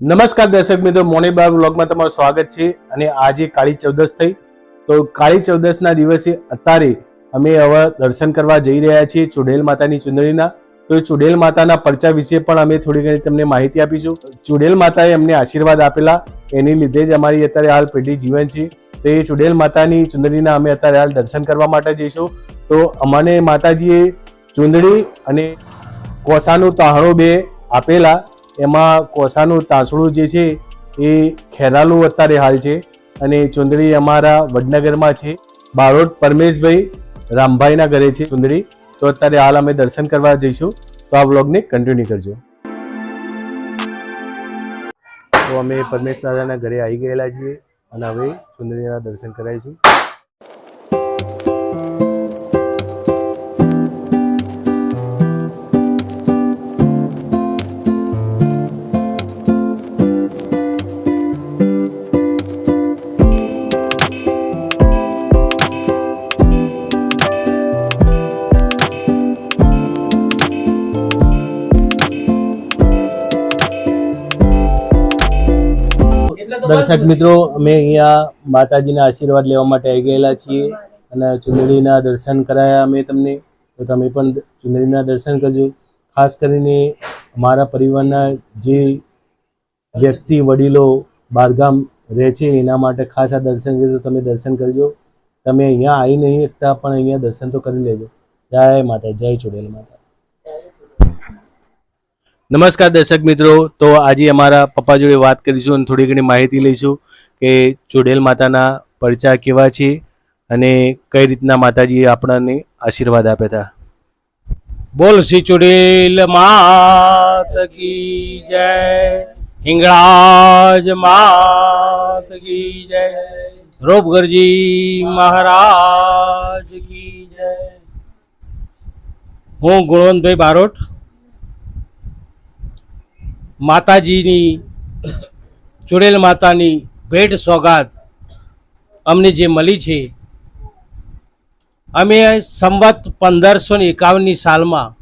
નમસ્કાર દર્શક મિત્રો, મોર્નિંગ બ્લોગમાં તમારું સ્વાગત છે અને આજે કાળી ચૌદશ થઈ. તો કાળી ચૌદસના દિવસે અત્યારે અમે હવે દર્શન કરવા જઈ રહ્યા છીએ ચુડેલ માતાની ચુંદડીના. તો ચુડેલ માતાના પરચા વિશે પણ અમે થોડી ઘણી તમને માહિતી આપીશું. ચુડેલ માતાએ અમને આશીર્વાદ આપેલા, એની લીધે જ અમારી અત્યારે હાલ પેઢી જીવન છે. તો એ ચુડેલ માતાની ચુંદડીના અમે અત્યારે હાલ દર્શન કરવા માટે જઈશું. તો અમને માતાજીએ ચુંદડી અને કોસાનું તાહણું બે આપેલા, એમાં કોસાનું તાંસળું જે છે એ ખેરાલું અત્યારે હાલ છે અને ચુંદડી અમારા વડનગરમાં છે. બારોટ પરમેશભાઈ રામભાઈના ઘરે છે ચુંદડી. તો અત્યારે હાલ અમે દર્શન કરવા જઈશું. તો આ વ્લોગને કન્ટિન્યુ કરજો. તો અમે પરમેશ દાદાના ઘરે આવી ગયેલા છીએ અને હવે ચુંદડીના દર્શન કરાવીશું. દર્શક મિત્રો અમે અહીંયા માતાજીના આશીર્વાદ લેવા માટે આવી ગયેલા છીએ અને ચુંદડીના દર્શન કરાયા અમે તમને. તો તમે પણ ચુંદડીના દર્શન કરજો. ખાસ કરીને અમારા પરિવારના જે વ્યક્તિ વડીલો બહારગામ રહે છે એના માટે ખાસ આ દર્શન છે તો તમે દર્શન કરજો. તમે અહીંયા આવી નહીં શકતા પણ અહીંયા દર્શન તો કરી લેજો. જય માતા જય ચુડેલ માતા નમસ્કાર દર્શક મિત્રો, તો આજે અમારા પપ્પા જોડે વાત કરીશું અને થોડી ઘણી માહિતી લઈશું કે ચોડેલ માતાના પરચા કેવા છે અને કઈ રીતના માતાજીએ આપણને આશીર્વાદ આપ્યા હતા બોલ શ્રી ચોડેલ માત કી જય, હિંગળાજ માત કી જય રોબગરજી મહારાજ કી જય. હું ગુણવંતભાઈ બારોટ માતાજીની, ચુડેલ માતાની ભેટ સોગાદ અમને જે મળી છે, અમે સંવત પંદરસો ને એકાવનની સાલમાં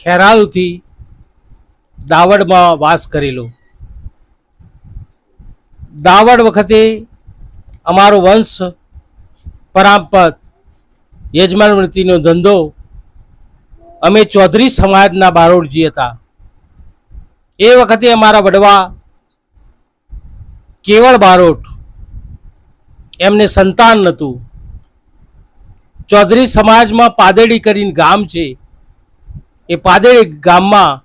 ખેરાલુથી દાવડમાં વાસ કરેલો. દાવડ વખતે અમારો વંશ પરાંપત યજમાન વૃત્તિનો ધંધો અમે ચૌધરી સમાજના બારોડજી હતા. એ વખતે અમારા વડવા કેવળ બારોટ એમને સંતાન નહોતું. ચૌધરી સમાજમાં પાદેડી કરીને ગામ છે, એ પાદેડી ગામમાં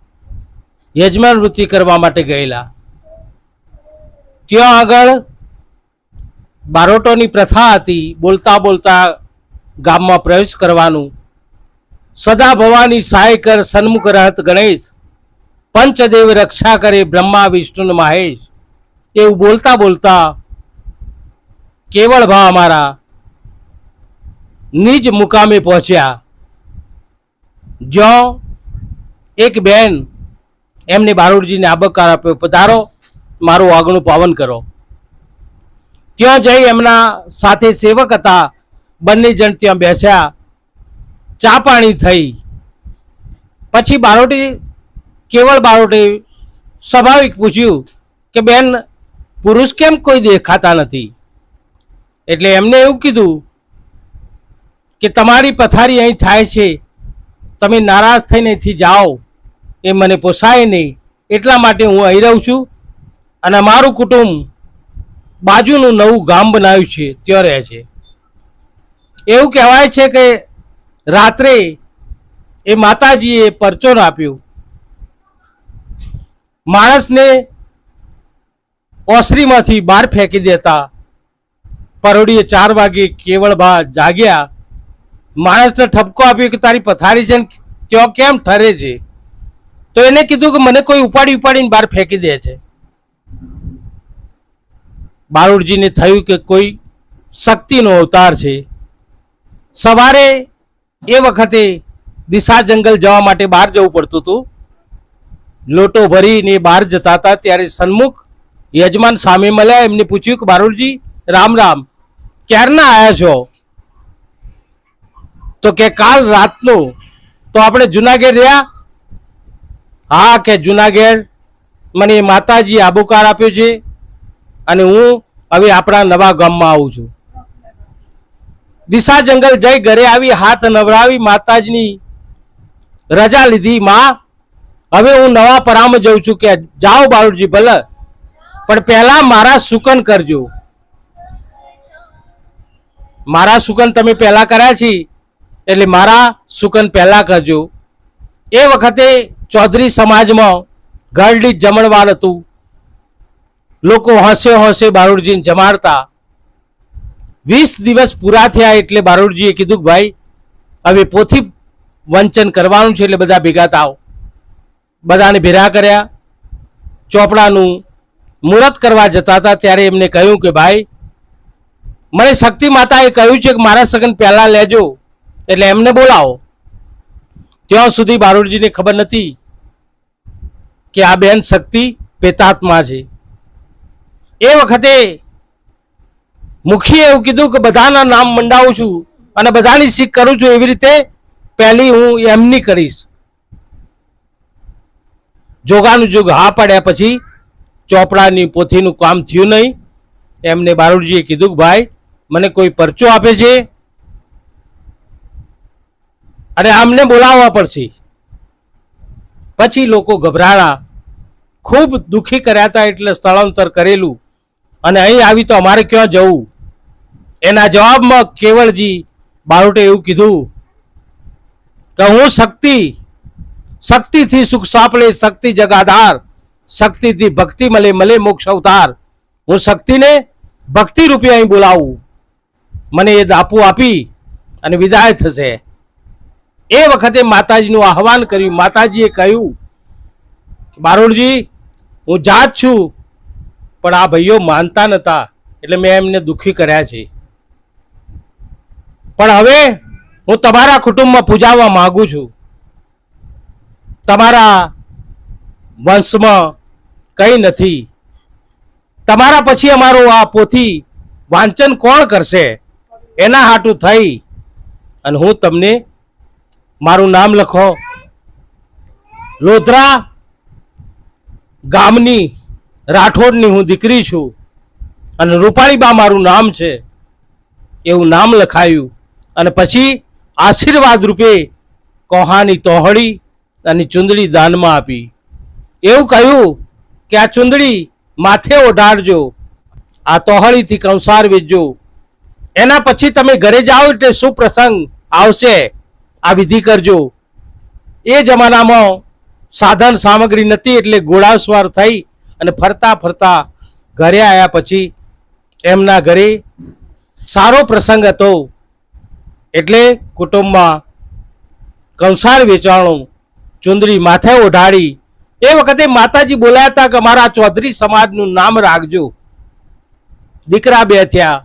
યજમાન વૃત્તિ કરવા માટે ગયેલા. ત્યાં આગળ બારોટોની પ્રથા હતી, બોલતા બોલતા ગામમાં પ્રવેશ કરવાનું. સદા ભવાની સહાય કર સન્મુખ રહત ગણેશ પંચદેવ રક્ષા કરે બ્રહ્મા, વિષ્ણુ મહેશ. એવું બોલતા બોલતા કેવળ ભા અમારા નિજ મુકામે પહોંચ્યા. જ્યાં એક બેન એમને બારોડજીને આબકાર આપ્યો, પધારો, મારું આગણું પાવન કરો. ત્યાં જઈ એમના સાથે સેવક હતા. બંને જણ ત્યાં બેસ્યા. ચા પાણી થઈ. પછી બારોટી કેવળ બારોટે સ્વાભાવિક પૂછ્યું કે બેન, પુરુષ કેમ કોઈ દેખાતા નથી? એટલે એમને એવું કીધું કે તમારી પથારી અહીં થાય છે, તમે નારાજ થઈને અહીંથી જાઓ, એ મને પોસાય નહીં, એટલા માટે હું અહીં રહું છું અને અમારું કુટુંબ બાજુનું નવું ગામ બનાવ્યું છે, ત્યાં રહે છે. એવું કહેવાય છે કે રાત્રે એ માતાજીએ પરચો આપ્યો માણસને ઓસરીમાંથી બહાર ફેંકી દેતા પરોડીએ ચાર વાગે કેવળ બા જાગ્યા. માણસને ઠપકો આપ્યો કે તારી પથારી છે ને ત્યાં કેમ ઠરે છે? તો એને કીધું કે મને કોઈ ઉપાડી ઉપાડીને બહાર ફેંકી દે છે. બારૂડજીને થયું કે કોઈ શક્તિનો અવતાર છે. સવારે એ વખતે દિશા જંગલ જવા માટે બહાર જવું પડતું હતું. લોટો ભરીને બહાર જતા હતા, ત્યારે સન્મુખ યજમાન સામે મળ્યા, એમને પૂછ્યું કે, બારુલજી, રામ રામ, ક્યારના આવ્યા છો? તો કે, કાલ રાતનું. તો આપણે જુનાગઢ રહ્યા? હા, કે જુનાગઢ. મને માતાજી આબુકાર આપ્યો છે અને હું હવે આપણા નવા ગામમાં આવું છું. દિશા જંગલ જઈ ઘરે આવી, હાથ નવરાવી માતાજીની રજા લીધી. માં હવે હું નવા પરામાં જઉં છું કે જાઓ બાળુજી ભલે, પણ પહેલા મારા સુકન કરજો. મારા સુકન તમે પહેલા કર્યા છે, એટલે મારા સુકન પહેલા કરજો. એ વખતે ચૌધરી સમાજમાં ગરડી જમણવાર હતું. લોકો હસે હસે બારૂડજીને જમાડતા. વીસ દિવસ પૂરા થયા એટલે બારૂડજીએ કીધું કે ભાઈ, હવે પોથી વંચન કરવાનું છે એટલે બધા ભેગા થાવ બધાને ભેરા કર્યા. ચોપડાનું મુહૂર્ત કરવા જતા હતા ત્યારે એમને કહ્યું કે, ભાઈ, મને શક્તિ માતાએ કહ્યું છે કે મારા સગન પહેલાં લેજો, એટલે એમને બોલાવો. ત્યાં સુધી બારોડજીને ખબર નથી કે આ બેન શક્તિ પેતાત્મા છે. એ વખતે મુખીએ એવું કીધું કે, બધાના નામ મંડાવું છું અને બધાની શીખ કરું છું એવી રીતે પહેલી હું એમની કરીશ. જોગાનું જોગ હા પડ્યા પછી ચોપડાની પોથીનું કામ થયું નહીં. એમને બારોડજીએ કીધું કે, ભાઈ, મને કોઈ પરચો આપે છે? અને આમને બોલાવવા પડશે. પછી લોકો ગભરાણા, ખૂબ દુઃખી કર્યા હતા એટલે સ્થળાંતર કરેલું. અને અહીં આવી તો અમારે ક્યાં જવું? એના જવાબમાં કેવળજી બારોટે એવું કીધું કે, હું શક્તિ શક્તિથી સુખ સાંપડે, શક્તિ જગાધાર શક્તિથી ભક્તિ મળે મળે મોક્ષ અવતાર. હું શક્તિને ભક્તિ રૂપે અહીં બોલાવું. મને એ દાપુ આપી અને વિદાય થશે. એ વખતે માતાજીનું આહવાન કર્યું. માતાજીએ કહ્યું બારોડજી હું જાત છું, પણ આ ભાઈઓ માનતા નતા, એટલે મેં એમને દુઃખી કર્યા છે. પણ હવે હું તમારા કુટુંબમાં પૂજાવવા માગું છું. તમારા વંશમાં કંઈ નથી. તમારા પછી અમારો આ પોથી વાંચન કોણ કરશે? એના હાટું થઈ. અને હું તમને મારું નામ લખો. લોધરા ગામની રાઠોડની હું દીકરી છું. અને રૂપાળીબા મારું નામ છે. એવું નામ લખાયું. અને પછી આશીર્વાદ રૂપે કોહાની તોહળી અને ચુંદડી દાનમાં આપી. એવું કહ્યું કે આ ચુંદડી માથે ઓઢાડજો, આ તોહળીથી કંસાર વેચજો. એના પછી તમે ઘરે જાઓ એટલે શું પ્રસંગ આવશે. આ વિધિ કરજો. એ જમાનામાં સાધન સામગ્રી નથી એટલે ઘોડાસવાર થઈ અને ફરતા ફરતા ઘરે આવ્યા પછી એમના ઘરે સારો પ્રસંગ હતો. એટલે કુટુંબમાં કંસાર વેચાણું ચુંદડી માથે ઓઢાડી. એ વખતે માતાજી બોલાયા હતા કે મારા ચૌધરી સમાજનું નામ રાખજો. દીકરા બે થયા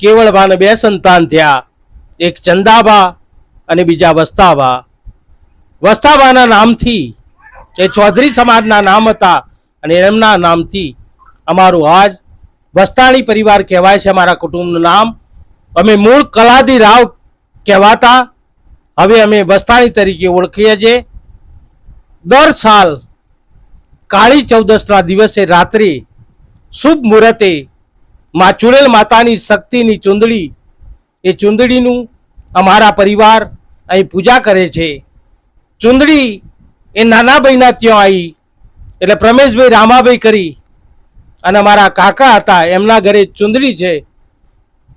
કેવળભાને બે સંતાન થયા. એક ચંદાબા અને બીજા વસ્તાબા. વસ્તાબાના નામથી, એ ચૌધરી સમાજના નામ હતા અને એમના નામથી અમારું આજ વસ્તાણી પરિવાર કહેવાય છે અમારા કુટુંબનું નામ. અમે મૂળ કલાદી રાવ કહેવાતા. હવે અમે વસ્તાણી તરીકે ઓળખીએ છીએ. દર સાલ કાળી ચૌદસના દિવસે રાત્રે શુભ મુહૂર્તે માં ચુડેલ માતાની શક્તિની ચુંદડી, એ ચુંદડીનું અમારા પરિવાર અહીં પૂજા કરે છે. ચુંદડી એ નાના ભાઈના ત્યાં આવી એટલે પ્રમેશભાઈ રામાભાઈ કરી અને અમારા કાકા હતા, એમના ઘરે ચુંદડી છે.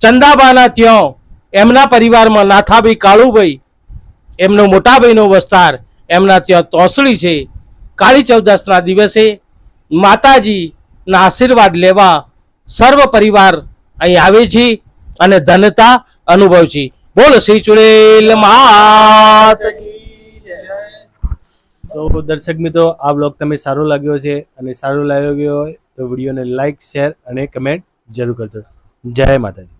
ચંદાબાના ત્યાં એમના પરિવારમાં નાથાભાઈ કાળુભાઈ, એમનો મોટાભાઈનો વસ્તાર એમના ત્યાં તોસડી છે. કાળી ચૌદસના દિવસે માતાજીના આશીર્વાદ લેવા સર્વ પરિવાર અહીં આવે છે અને ધનતા અનુભવ છે. બોલો શ્રી ચુડેલ માત તો દર્શક મિત્રો, આ બ્લોગ તમે સારો લાગ્યો છે અને સારો લાગ્યો હોય તો વિડીયોને લાઈક શેર અને કમેન્ટ જરૂર કરજો. જય માતાજી.